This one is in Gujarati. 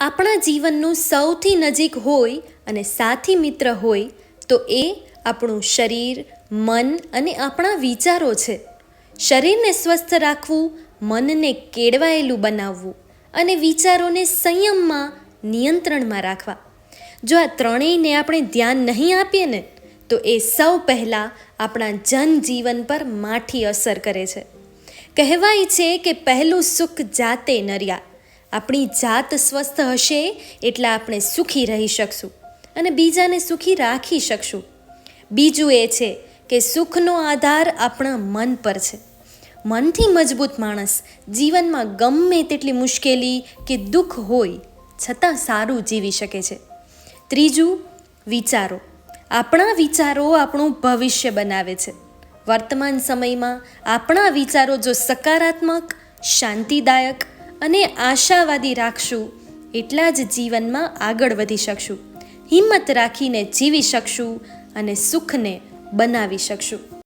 આપણા જીવનનું સૌથી નજીક હોય અને સાથી મિત્ર હોય, તો એ આપણું શરીર, મન અને આપણા વિચારો છે. શરીરને સ્વસ્થ રાખવું, મનને કેળવાયેલું બનાવવું અને વિચારોને સંયમમાં, નિયંત્રણમાં રાખવા. જો આ ત્રણેયને આપણે ધ્યાન નહીં આપીએ ને, તો એ સૌ પહેલાં આપણા જનજીવન પર માઠી અસર કરે છે. કહેવાય છે કે પહેલું સુખ જાતે નર્યા આપણી જાત સ્વસ્થ હશે એટલે આપણે સુખી રહી શકશું અને બીજાને સુખી રાખી શકશું. બીજું એ છે કે સુખનો આધાર આપણા મન પર છે. મનથી મજબૂત માણસ જીવનમાં ગમે તેટલી મુશ્કેલી કે દુઃખ હોય છતાં સારું જીવી શકે છે. ત્રીજું, વિચારો. આપણા વિચારો આપણું ભવિષ્ય બનાવે છે. વર્તમાન સમયમાં આપણા વિચારો જો સકારાત્મક, શાંતિદાયક અને આશાવાદી રાખશું. એટલા જ જીવનમાં આગળ વધી શકશું. હિંમત રાખીને જીવી શકશું અને સુખને બનાવી શકશું.